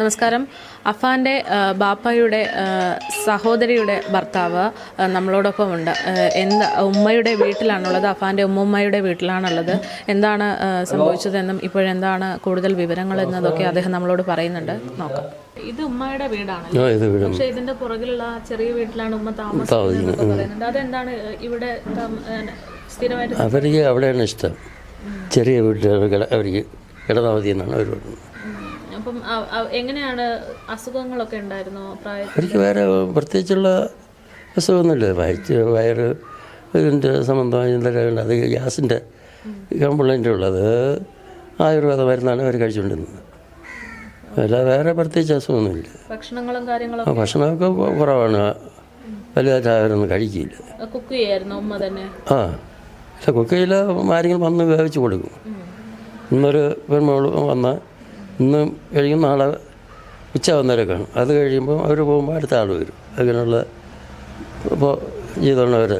നമസ്കാരം. അഫാന്റെ ബാപ്പയുടെ സഹോദരിയുടെ ഭർത്താവ് നമ്മളോടൊപ്പം ഉണ്ട് എന്താ ഉമ്മയുടെ വീട്ടിലാണുള്ളത്? അഫാന്റെ ഉമ്മുമ്മയുടെ വീട്ടിലാണുള്ളത്. എന്താണ് സംഭവിച്ചതെന്നും ഇപ്പോഴെന്താണ് കൂടുതൽ വിവരങ്ങൾ എന്നതൊക്കെ അദ്ദേഹം നമ്മളോട് പറയുന്നുണ്ട്. നോക്കാം. ഇത് ഉമ്മയുടെ വീടാണ് പക്ഷേ ഇതിന്റെ പുറകിലുള്ള ചെറിയ വീട്ടിലാണ് ഉമ്മ താമസിക്കുന്നത് പറയുന്നുണ്ട്. അതെന്താണ് ഇവിടെ അവർക്ക് അവിടെയാണ് ഇഷ്ടം. ചെറിയ വീട്ടിൽ അവർക്ക് ഇടതാവതി എന്നാണ് അവർ പറയുന്നത് അപ്പം എങ്ങനെയാണ് അസുഖങ്ങളൊക്കെ ഉണ്ടായിരുന്നോ പ്രായത്തിൽ എനിക്ക് വേറെ പ്രത്യേകിച്ചുള്ള അസുഖമൊന്നുമില്ല. വയറ്റ് വയറ് ഇതിന്റെ സംബന്ധമായ എന്തെങ്കിലും അത് ഗ്യാസിന്റെ കംപ്ലൈന്റ് ഉള്ളത് ആയുർവേദ മരുന്നാണ് അവർ കഴിച്ചുകൊണ്ടിരുന്നത്. അല്ല വേറെ പ്രത്യേകിച്ച് അസുഖമൊന്നുമില്ല. ഭക്ഷണങ്ങളും കാര്യങ്ങളും ആ ഭക്ഷണമൊക്കെ കുറവാണ്. വലുതായിട്ട് അവരൊന്നും കഴിക്കില്ല കുക്ക് ചെയ്യായിരുന്നു ഉമ്മ തന്നെ? ആ കുക്ക് ചെയ്യില്ല ആരെങ്കിലും വന്ന് വേവിച്ച് കൊടുക്കും. ഇന്നൊരു പെൺമോൾ വന്ന ഇന്ന് കഴിയും നാളെ ഉച്ച കാണും അത് കഴിയുമ്പോൾ അവർ പോകുമ്പോൾ അടുത്ത ആൾ വരും. അങ്ങനെയുള്ള ഇപ്പോൾ ചെയ്തോണ്ട് അവർ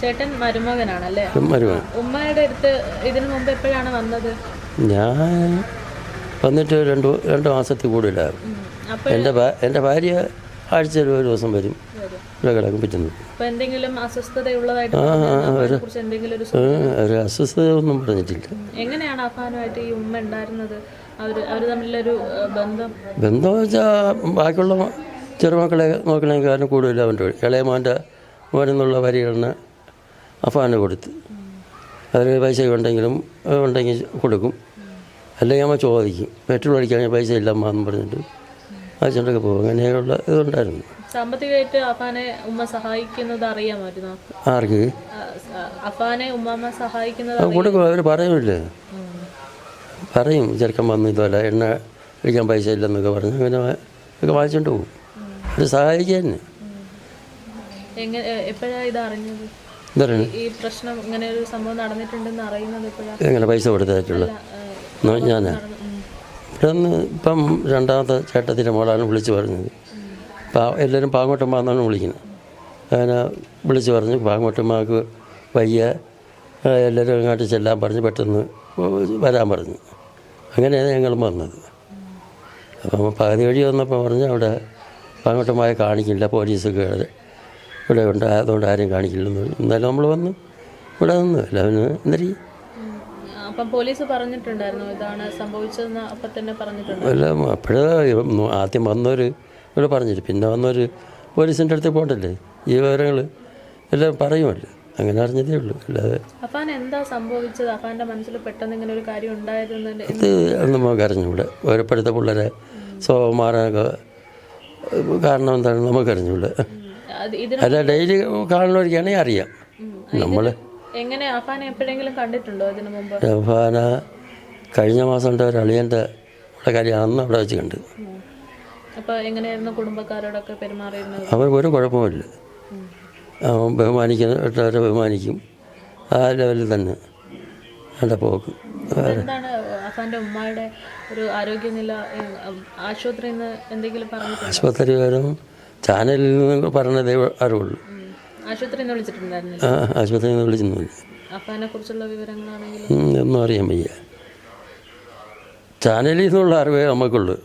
ചേട്ടൻ മരുമകനാണല്ലേ? മരുമകൻ. ഉമ്മയുടെ അടുത്ത് ഇതിനു മുമ്പ് എപ്പോഴാണ് വന്നത്? ഞാൻ വന്നിട്ട് രണ്ട് രണ്ട് മാസത്തിൽ കൂടുതലാകും ഉം. എന്റെ എന്റെ ഭാര്യ ആഴ്ചയിൽ ഒരു ദിവസം വരും. ഇവിടെ കിടക്കും പറ്റുന്നത് ഒരു അസ്വസ്ഥത ഒന്നും പറഞ്ഞിട്ടില്ല. എങ്ങനെയാണ് അഫാനുമായിട്ട് ഈ ഉമ്മ ഉണ്ടായിരുന്നത്? ബന്ധം? ബന്ധം വെച്ചാൽ ബാക്കിയുള്ള ചെറുമക്കളെ ചെറുമക്കളെ കാരണം കൂടുതൽ അവന്റെ വഴി. ഇളയമാന്റെ മോനെന്നുള്ള പരിഗണന അഫാന് കൊടുത്ത്. അതിന് പൈസ ഉണ്ടെങ്കിലും ഉണ്ടെങ്കിൽ കൊടുക്കും. അല്ലെങ്കിൽ അമ്മ ചോദിക്കും പെട്രോൾ അടിക്കാൻ പൈസ ഇല്ല അമ്മ എന്ന് പറഞ്ഞിട്ട്. അച്ഛന്റെയൊക്കെ പോകും. അങ്ങനെയുള്ള ഇതുണ്ടായിരുന്നു. സാമ്പത്തികമായിട്ട് അഫാനെ ഉമ്മ സഹായിക്കുന്നത് അറിയാമായിരുന്നോ. ആർക്ക്? അഫാനെ ഉമ്മാമ്മ സഹായിക്കുന്നത് അത് കൊടുക്കും അവർ പറയുമില്ലേ? പറയും ചെറുക്കൻ വന്ന് ഇതുപോലെ എണ്ണ കഴിക്കാൻ പൈസ ഇല്ലെന്നൊക്കെ പറഞ്ഞ് അങ്ങനെ ഒക്കെ വാങ്ങിച്ചുകൊണ്ട് പോകും. അവർ സഹായിക്കുക തന്നെ എങ്ങനെ പൈസ കൊടുത്തായിട്ടുള്ള ഞാനാ? ഇവിടെ നിന്ന് ഇപ്പം രണ്ടാമത്തെ ചേട്ടത്തിന്റെ മോളാണ് വിളിച്ച് പറഞ്ഞത്. പാ എല്ലാവരും പാങ്ങോട്ടമ്മ എന്നാണ് വിളിക്കുന്നത്. അങ്ങനെ വിളിച്ച് പറഞ്ഞു പാങ്ങോട്ടമ്മക്ക് വയ്യ. എല്ലാവരും അങ്ങോട്ട് ചെല്ലാൻ പറഞ്ഞ് പെട്ടെന്ന് വരാൻ പറഞ്ഞു. അങ്ങനെയാണ് ഞങ്ങൾ വന്നത്. അപ്പം പകുതി വഴി വന്നപ്പോൾ പറഞ്ഞു അവിടെ പാങ്ങോട്ടമ്മയെ കാണിക്കില്ല പോലീസൊക്കെ ഇവിടെ ഉണ്ട് അതുകൊണ്ട് ആരും കാണിക്കില്ലെന്ന്. ഇന്നലെ നമ്മൾ വന്നു ഇവിടെ നിന്ന് എല്ലാവരും ഉം. അപ്പം പോലീസ് പറഞ്ഞിട്ടുണ്ടായിരുന്നു ഇതാണ് സംഭവിച്ചതെന്ന് അപ്പം തന്നെ പറഞ്ഞിട്ടുണ്ട് അല്ല അപ്പോഴേ ആദ്യം വന്നവർ ഇവിടെ പറഞ്ഞിട്ട് പിന്നെ വന്നവർ പോലീസിന്റെ അടുത്ത് പോകണ്ടല്ലേ? ഈ വിവരങ്ങൾ എല്ലാം പറയുമല്ലോ. അങ്ങനെ അറിഞ്ഞതേ ഉള്ളൂ. അല്ലാതെ അഫാൻ എന്താ സംഭവിച്ചത്? മനസ്സിൽ പെട്ടെന്ന് ഇങ്ങനെ ഒരു കാര്യം ഇത് നമുക്ക് അറിഞ്ഞൂടെ. ഓരോപ്പോഴത്തെ പിള്ളേരെ സ്വഭാവം മാറാനൊക്കെ കാരണം എന്താണെന്ന് നമുക്കറിഞ്ഞൂടെ. അറിഞ്ഞൂടെ അല്ല ഡെയിലി കാണുന്നവർക്കാണെങ്കിൽ അറിയാം. നമ്മൾ എങ്ങനെ അഫാനെ എപ്പോഴെങ്കിലും കണ്ടിട്ടുണ്ടോ ഇതിനു മുമ്പ്? രഫാന കഴിഞ്ഞ മാസം ഉണ്ട് ഒരു അളിയന്റെ ഉള്ള കാര്യം അന്ന് അവിടെ വെച്ച് കണ്ട്. അപ്പോൾ അപ്പൊ എങ്ങനെയായിരുന്നു കുടുംബക്കാരോടൊക്കെ പെരുമാറിയിരുന്നത്? അവർ ഒരു കുഴപ്പമില്ല ബഹുമാനിക്കുന്ന ബഹുമാനിക്കുന്നവരെ ബഹുമാനിക്കും. ആ ലെവലിൽ തന്നെ. എന്റെ പോക്ക്. എന്താണ് അഫാന്റെ ഉമ്മയുടെ ഒരു ആരോഗ്യനില ആശുപത്രിയിൽ നിന്ന് എന്തെങ്കിലും പറഞ്ഞു ആശുപത്രി വരും ചാനലിൽ നിന്ന് പറഞ്ഞതേ അറിവുള്ളൂ. ആശുപത്രി നിന്ന് വിളിച്ചിരുന്നു. ഒന്നും അറിയാൻ വയ്യ. ചാനലിൽ നിന്നുള്ള അറിവേ നമുക്കുള്ളൂ